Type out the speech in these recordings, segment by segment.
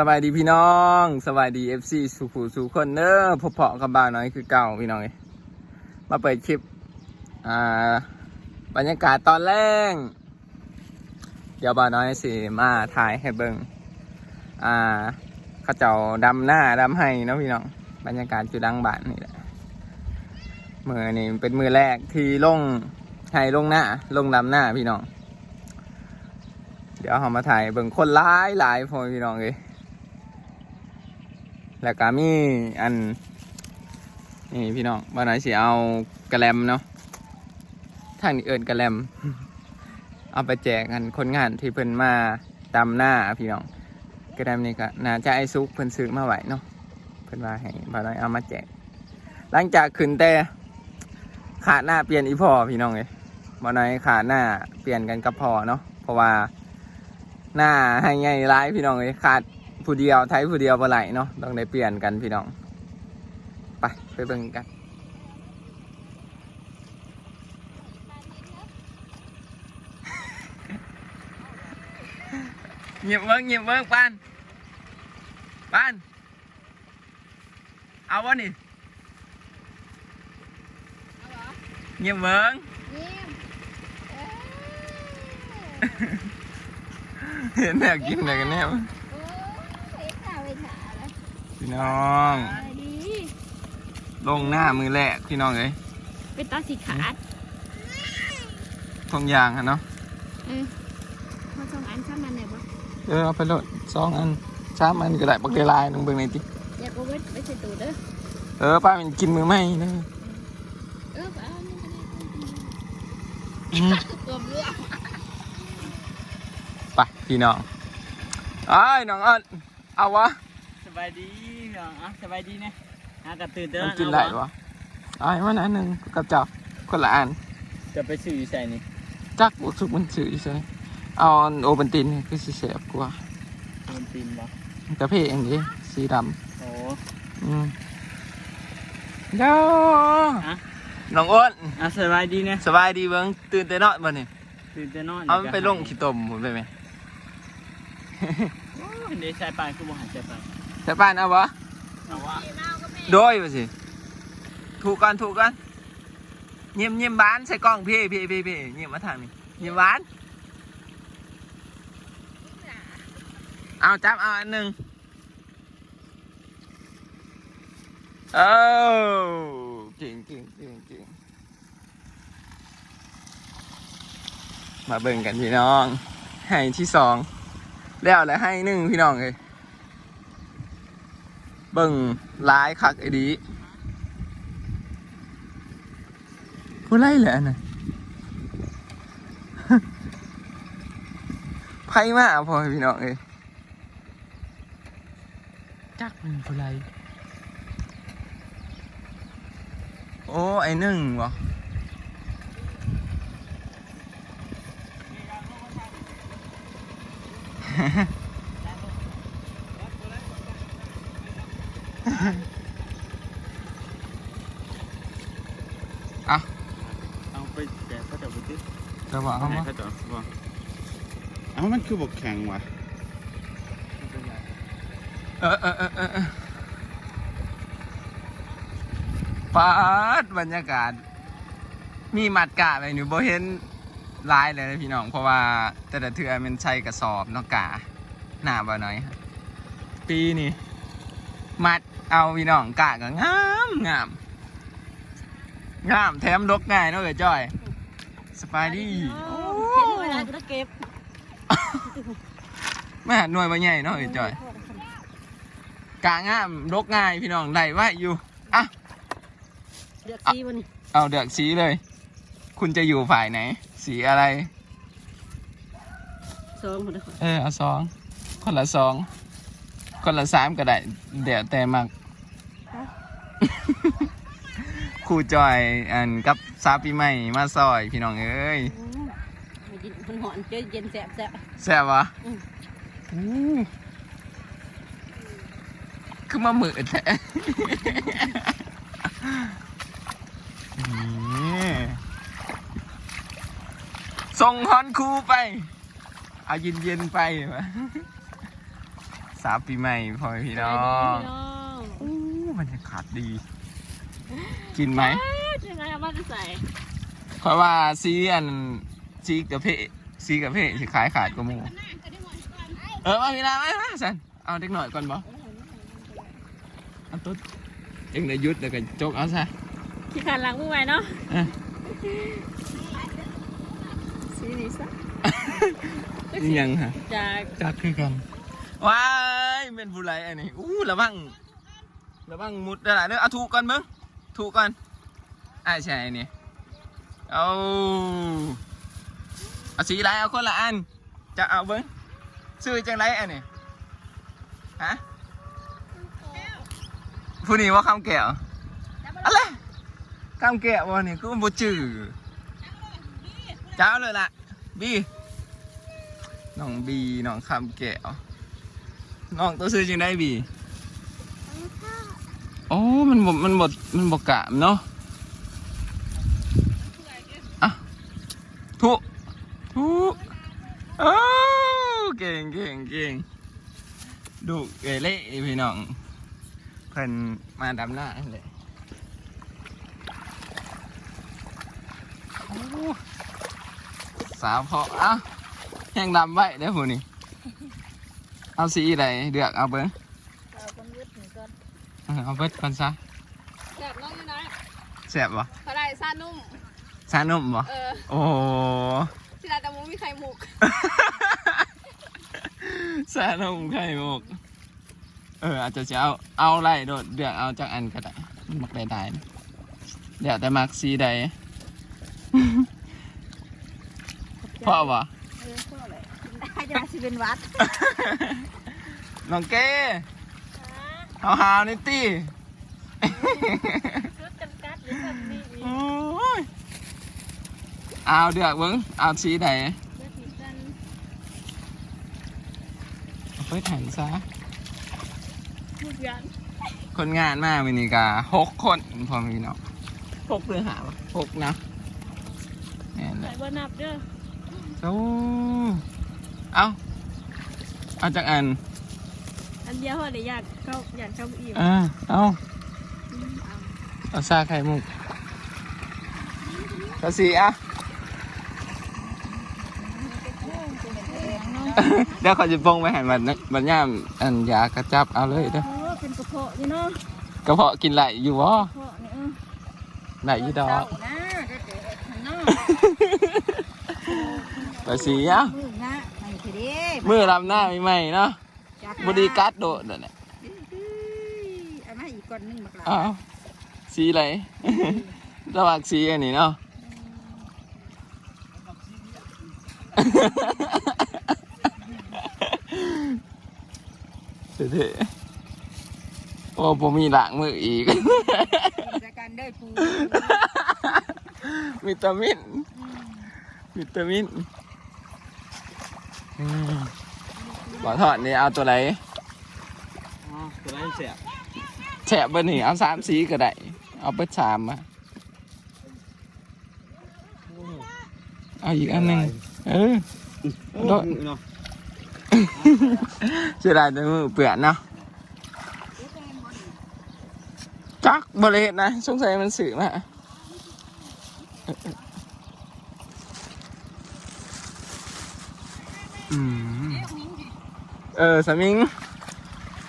สบายดีพี่น้องสบายดีเอฟซีสุขุสุคนเนอะพบเพาะกับบ่าวน้อยคือเก่าพี่น้องเอ้ยมาเปิดคลิป อ่า บรรยากาศตอนแรกเดี๋ยวบ่าวน้อยสิมาถ่ายให้เบิ่งอ่าเขาเจ้าดำหน้าดำให้นะพี่น้อง บรรยากาศจุดังบ้านนี่แหละมือนี่เป็นมือแรกที่ลงให้ลงหน้าลงดำหน้าพี่น้อง เดี๋ยวเรามาถ่ายเบิ่งคนร้ายหลายพอพี่น้องเลย แล้วก็มีอันนี่พี่น้องบ้านไหนสิเอากระแลมเนาะทางนี้เอิญกระแลม เอาไปแจกกันคนงานที่เพิ่นมาตามหน้าพี่น้องกระแลมนี่ก็น่าจะไอซุกเพิ่นซื้อมาไหวเนาะเพิ่นว่าให้บ้านไหนเอามาแจก หลังจากขึ้นแต่ขาดหน้าเปลี่ยนอีพอพี่น้องเลยบ้านไหนขาดหน้าเปลี่ยนกันกับพอเนาะเพราะว่าหน้าให้ไงร้ายพี่น้องเลยขาด ผู้เดียวไทยผู้เดียวบ่ไหลเนาะต้องได้เปลี่ยนกันพี่น้อง ไปไปเบิ่งกันเงียบเบิ้งเงียบเบิ้งปานปานเอาวะนี่เงียบเบิ้งยิ้มเอ้ยเห็นแนวกินอะไรกันแน่วะ โอ้ยขาไปขาแล้ว พี่น้องอะไรดีลงหน้ามือแรกพี่น้องเลยเป็นตาสีขาดทงยางอะเนาะเออมาสองอันข้ามมันไหนบ่เออเอาไปโหลดสองอันสามอันก็ได้ปักเดลายลงเบิ่งในอยติอยากเอาไว้ไปใส่ตู้เด้อเออป้ามันกินมือไม่นะเออเอานี่ก็ได้อืมตัวเลือกไปพี่น้องไอ้ายน้องอ้อนเอาวะส บายดีพี่น้องอะสบายดีนะหากระตื่นเต้นมันกินได้วะไอ้ายมันอันหนึ่งกับเจับคนละอันจะไปซื้ออยู่ใส่นี่จักบุสุกมันสื่อใช่เอาอันโอบันตินนี่คือสีแสบกว่ามันตีนบ่กระเพาะอย่างนี้สีดโอ้ำอืมเด้ออะน้องอ้นอะสบายดีนะสบายดีเบิ้งตื่นแต่น้อยบ่นี่ตื่นเต้นนอนเอามันไปลงขี้ตมหมดไปไหมโอ้ยเดี๋ยวใส่ปานคือบ่หายใส่ปาน แต่ป้านเอาวะเอาว่โดยไปสิถูกกันถูกกันเยี่ยมเยี่ยมบ้านใส่กล้องพี่พี่พี่พี่เยี่ยมมาทางนี้เยี่ยมบ้านเอาจับเอาอันหนึ่งเอ้าเก่งเก่งเก่งเก่งมาเบิ่งกันพี่น้อง ให้ที่สองแล้วแล้วให้หนึ่งพี่น้องเลย เบิ่งหลายคักไอ้ดีผู้ไล่แหละน่ะไพ่มาพอให้พี่น้องเอ้ยจักมันผู้ไล่โอ้ไอ้หนึ่งวะเอาไปแกะเขาจะไปซื้อ จะ บอกเขาให้ว่าเขาจะบ่เอ้ามันคือบกแข็งว่ะเออเออเออเออเออปาดบรรยากาศ มีหมัดกะไปหนูโบเห็นหลายเลยนะพี่น้อง เพราะว่าแต่ละเทือมันใช้กระสอบเนอกกาหนาบ่น้อยฮะปีนี้มัดเอาพี่น้องกะก็งามงามงามแถมลกง่ายเนาะเอ๋ยจ้อย สบายดีเห็นเวลาจะเก็บแม่หน่วยบ่ใหญ่เนาะเอ๋ยจ้อยกะงามลกง่ายพี่น้องได้ไว้อยู่อะเลือกซีวันนี้เอาเดือกสีเลย คุณจะอยู่ฝ่ายไหน สีอะไรสองหมดเลยเออเอาสองคนละสองคนละสามก็ได้เดี๋ยวแต่มัก ครูจอยอันกับซาปีใหม่มาซอยพี่น้องเอ้ยมันหอนเจอเย็นแสบแสบแซ่บวะอืมอู้คือมามือแท้นี่ส่งฮอนครูไป เอาเย็นเย็นๆไปวะสสาวปีใหม่พ่อแม่พี่น้องพี่น้องอู้บรรยากาศดี กินไหมยังไงเอาบ้านจะใส่เพราะว่าซีอันซีกับเพซีกับเพสิขายขาดกว่าหมูเออมาพี่นามามาสันเอาเด็กหน่อยก่อนบ่เอาตุ๊ดเอ็งได้ยุดแล้วก็จกเอาซะที่ขันหลังมือใหม่เนาะเอ้ยสีนี้ซะนี่ยังฮะจากจักคือกันว้ายเป็นผู้ไรอันนี้อู้ระวังระวังมุดได้หลายเด้อเอาถูกก่อนมึง ถูกก่อนไอ้าใช่นี่เอาเอาสีไรเอาคนละอัน จะเอาเบิ้งซื้อจังไรอันนี้ฮะผู้นี้ว่าคำแก้วอะไรคำแก้ววะนี่คือมันบ่จือเจ้าเลยล่ะบีน้องบีน้องคำแก้วน้องตัวซื้อจังได้บี โอ้มันบมันบ่มันบ่กะเนาะอะทุทุโอ้เก่งเก่งเก่งดูเอเล่พี่น้องเพิ่นมาดำหน้าเลยสาวพาะอะแห้งดำไว้เด้อผู้นี่เอาสีใดเดือกเอาเบิ้ง เอาคนยึดหนึ่งก่อน เออเอาเบิ้งก่อนซะแสบน้องอยู่ไหนแซ่บบ่เขาได้ซานุ่ม ซานุ่มบ่เออโอ้โหที่ร้านแต่มูมีไข่หมุกซานุ่มไข่มุกเอออาจจะจะเอาเอาไรโดดเดือกเอาจากอันก็ได้มันมักได้ได้นะเดี๋ยวแต่มักสีใดพ่อบ่เออพ่อเลยได้จะมาสิเป็นวัด น้องเก้ เฮาหาวนี่ตี้ชุดจำกัดหรือแบบนี้โอ้ยเอาเดือกเบิ้งเอาสีใดเลือกผิดกันเอาไปถังซะ ทุกอย่างคนงานมาวันนี้กะหกคนพอมีเนาะหกหรือหาวะหกนะแน่นเลใส่ยบนับเด้อ โอ้เอาเอาจากอัน อันเดียวพอเดี๋ยวอยากเข้าอยากเข้าอิ่มอ่าเอาเอาซาไข่มุกกระสีอะ เดี๋ยวเขาจะปงไปหันบัดนะบัดย่ามอันยากระจับเอาเลยเด้อเออเป็นกระเพาะนี่เนาะกระเพาะกินไหลอยู่วะกระเพาะนี่เออไหลอยู่ดอกเจ้านะเด็กๆหันหน้ากระสีอะมือนะไอ้ทีเด้มือลำหน้าใหม่ๆเนาะ บดีกัดโดดนั่นแหละเอามาอีกก้อนหนึงบักหลาอ้าวสีอะไร ระหว่างสีอันนี้เนาะ เท่ๆโอ้ผมมีหลังมืออีก จากการได้ปูวิตามิน วิตามินอืม ขอถอดนี่เอาตัวไหนอ๋อตัวนั้นเสียแฉะเบอร์นี่เอาสามสีก็ได้ เอาเบอร์สามมาเอาอีกอันหนึ่งเออโดดเนาะเสียดายแต่มือเปื่อนเนาะจักบริเวณนะสงสัยมันสื่อมาอืม เออสมิง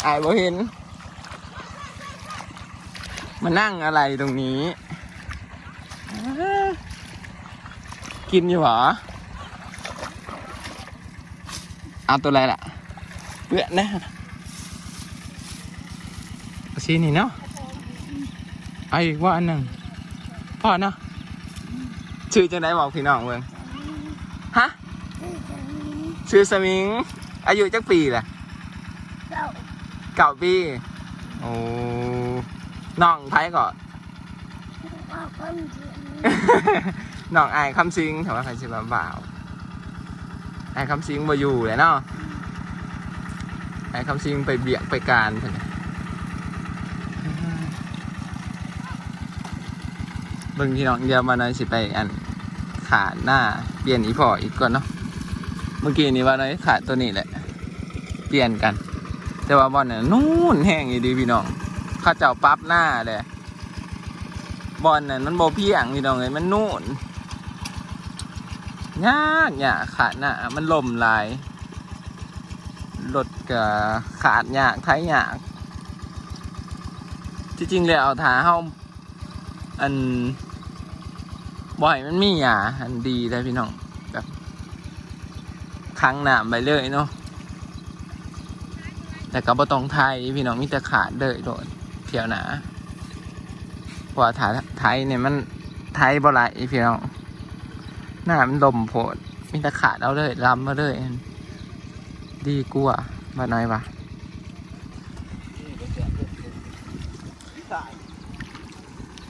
อายบ่เห็น มานั่งอะไรตรงนี้ กินอยู่หรอเอาตัวอะไรล่ะเปื้อนนะสีนี่เนาะเอาอีกว่าอันหนึ่งพ่อเนาะชื่อจังไดบอกพี่น้องเมืองฮะชื่อสมิง อายุจักปีแหละเก่าปีโอ้น้องไพ่ก่อนน้องอายคำซิงถามว่าใครชื่อบ่าวอายคำซิงบ่อยู่เลยเนาะไอ้คำซิงไปเบียกไปการเพิ่นน่ะเบิ่งที่น้องเดียวมาหน่อยสิไปอันขาดหน้าเปลี่ยนอีพออีกก่อนเนาะเมื่อกี้นี้ว่าหน่อยขาดตัวนี้แหละ เปลี่ยนกัน แต่ว่าบอลน่ะนู่นแห้งอยู่ดีพี่น้องข้าเจ้าปั๊บหน้าเลยบอลน่ะมันโบเพียงพี่น้องเลยมันนู่นยากยากขาดหน้ามันล่มหลายรถก็ขาดยากไทยยากที่จริงแล้วถาเฮาอันบ่อยมันมีหยาอันดีเลยพี่น้อง ค้างหนามไปเลยเนาะแต่ก็บ่ต้องไทยพี่น้องมีแต่ขาดเลยโดนเที่ยวหนาเพราะว่าถ่ายไทยเนี่ยมันไทยบ่ไหลพี่น้องหน้ามันลมโผดมีแต่ขาดเอาเลยลำมาเลยดีกว่าบ่น้อยปะ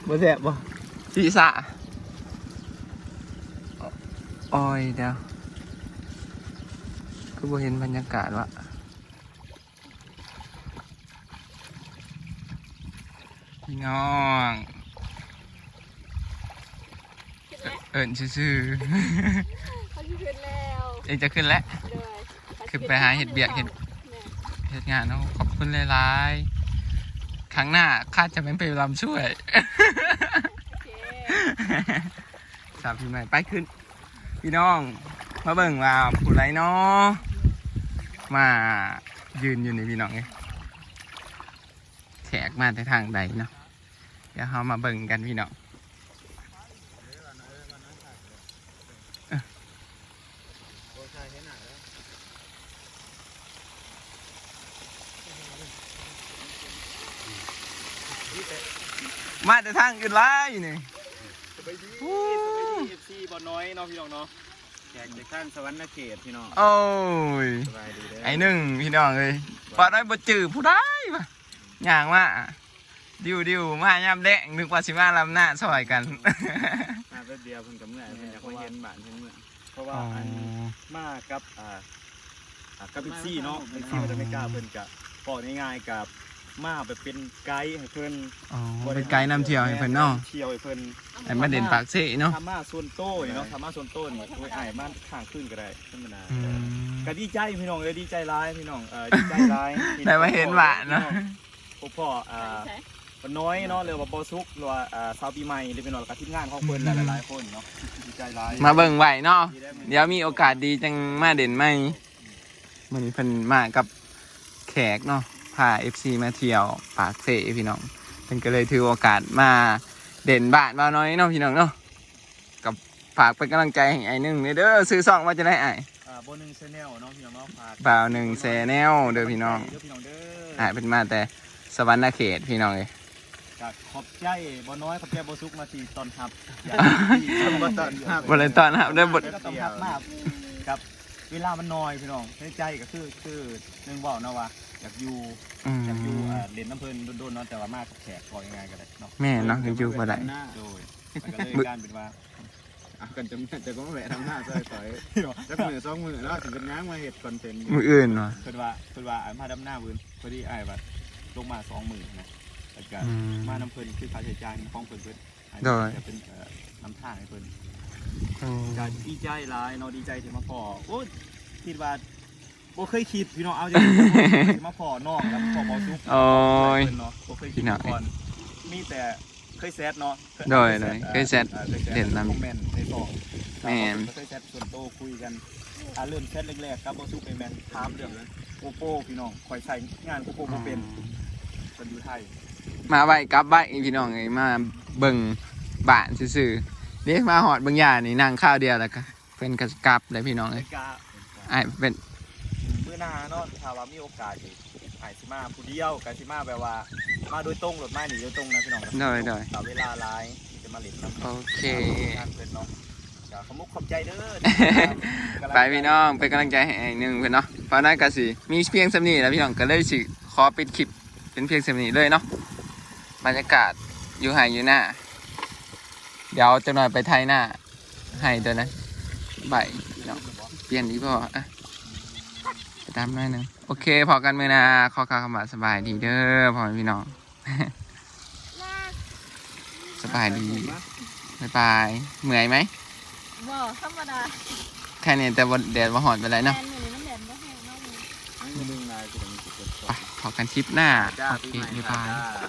บ่แสบบ่ศีรษะโอ้ยเดี๋ยว ก็บ่เห็นบรรยากาศวะพี่น้องเอิเอิญซื่อเขาที่ขึ้นแล้วๆเองจะขึ้นแล้วเลยคือไปหาเห็ดเบียกเห็ดเฮ็ดงานเนาะขอบคุณหลายๆครั้งหน้าข้าจะไม่ไปรำช่วยโอเคสาวพี่ใหม่ไปขึ้น พี่น้องมาเบิ่งว่าผู้ไรเนาะ มายืนอยู่ในพี่น้องไงแขกมาแต่ทางใดเนาะเดี๋ยวเรามาเบิ่งกันพี่น้องมาแต่ทางอื่นไรนี่สบายดีสบายดีเอฟซีบอลน้อยเนาะพี่น้องเนาะ แขกจากท่านสวรรค์เขตพี่น้องโอ้ยสบายดีเด้อไอ้หนึ่งพี่น้องเลยปอดได้บ่จือผู้ได้ปะอย่างว่าดิวดิวมายามแดงนึกว่าสิมาลำหน้าซอยกันมาแป๊บเดียวเพิ่นกับเมื่อยเพิ่นอยากมาเห็นบ้านเพิ่นเมื่อยเพราะว่าอ๋ออันมากับอ่าอ่ากับเอฟซีเนาะเอฟซีมันจะไม่กล้าเพิ่นกับบอกง่ายๆกับ มาแบบเป็นไกด์ให้เพิ่นอ๋อเป็นไกด์นำเที่ยวให้เพิ่นเนาะเที่ยวให้เพิ่นไอ้มาเด่นปากเซ่เนาะทำมาส่วนโต้นี่เนาะทำมาส่วนโต้นี่โอ้ยอ้ายมาข้างขึ้นก็ได้ธรรมดาอืมก็ดีใจพี่น้องเลยดีใจร้ายพี่น้องเออดีใจร้ายได้มาเห็นหวานเนาะพวกพ่ออ่าปนน้อยเนาะหรือว่าบอซุกหรือว่าอ่าซาวปีใหม่หรือเป็นหน่อยกับทีมงานของเพิ่นหลายๆคนเนาะดีใจร้ายมาเบิ่งไหวเนาะดีได้ไหมเดี๋ยวมีโอกาสดีจังมาเด่นไหมมันนี้เพิ่นมากับแขกเนาะ พา FC มาเที่ยวปากเซ่พี่น้องเพิ่นก็เลยถือโอกาสมาเด่นบ้านมาน้อยเนาะพี่น้องเนาะกับฝากเป็นกำลังใจให้ไอ้หนึ่งเด้อซื้อซองว่าจะได้ไอ้อ่าโบนึงชาแนลเนาะพี่น้องเนาะฝากบ่าวหนึ่งแซแนลเด้อพี่น้องเด้อพี่น้องเด้ออ่าเป็นมาแต่สวรรค์เขตพี่น้องเลยก็ขอบใจบ่น้อยขอบใจบอซุกมาที่ตอนรับบ่ตอนรับ บริตอนครับได้บท ก็ต้องรับมากครับ เวลามันน้อยพี่น้องในใจก็คือคือหนึงบอกนะว่า อยากอยู่อืมอยากอยู่อ่าเด่นน้ำเพลินโดนๆเนาะแต่ว่ามากกับแขกพอยังไงก็ได้เนาะแม่เนาะคืออยู่บ่ได้ โดยมันก็เลยการเป็นว่าเอากันจะจะก็มาแวะทำหน้าซอยต่อยจักมือสองมือแล้วถึงเป็นง้างมาเห็ดคอนเทนต์มืออื่นวะเพิ่นว่าเพิ่นว่าอ่ามาดำหน้าเพิ่นพอดีอ้ายว่าลงมาสองหมื่นนะแล้วก็อืม มาน้ำเพลินคือค่าใช้จ่ายของเพิ่นเพิ่นอันโดนี้ยจะเป็นเอ่อน้ำทางให้เพิ่นอืมก็ดีใจหลายเนาะดีใจที่มาพอโอ้ยคิดว่า บ่เคยคิดพี่น้องเอาจริงๆที่มาพอน้องแล้วพอบ่ซุกโอ้ยเนาะบ่เคยพี่คิดน้องมาก่อนมีแต่เคยแซดเนาะโดยโดยเคยแซดอ่าเคยแซดเด่นนำคอมเมนต์ในต่อแม่นเคยแชทส่วนโตวคุยกันอ่าเริ่มแชทแรกๆครับบอสุกไอแมนถามเรื่องโกโก้พี่น้องคอยใช้งานโกโก้บ่เป็นคนอยู่ไทยมาไว้กลับไว้พี่น้องไงมาเบิ่งบ้านซื่อๆเรียกมาหอดบางอย่างนี่นั่งข้าวเดียวแล้วก็เป็นกระกลับเลยพี่น้องเลเลยยกาไอ้เป็นเมื่ อหนาเนาะถ้าว่ามีโอกาสอีกหายสิมาผู้เดียวกาสิมาแบบว่า มาโดยตรงหรือไม่หนีโดยตรงนะพี่น้องโดยโดยแต่เวลาร้ายที่จะมาเล่นน้ำ โอเค งานเพิ่นเนาะก็ขอมุกขอบใจเด้อ ไปพี่น้องเป็นกำลังใจให้ไอ้หนึ่งเพื่อนเนาะเพราะนั้นก็สิมีเพียงสำนีแล้วพี่น้องก็เลยสิขอปิดคลิปเป็นเพียงสำนีเลยเนาะบรรยากาศอยู่ไห้อยู่หน้า เดี๋ยวจะหน่อยไปไทยหน้าให้ตัวนั้นใบเนาะเปลี่ยนดีพ่ออะไป ตามหน่อยหนึงโอเค พอกันมือหนาขอข่าวคำว่าสบายดีเด้อพ่อแม่พี่น้อง สบายดี บ๊ายบาย เหนื่อยไหม บ่ธรรมดาแค่นี้แต่ว่าแดดว่าหอนไปแล้วแมเนาะนอยู่ในน้ำแดดบ่แห้งเนาะมึงไม่มึงนายกูต้องมีจุดเกิดไปขอกันคลิปหน้าจ้าโอปีเคใหม่บ๊ายบายจ้า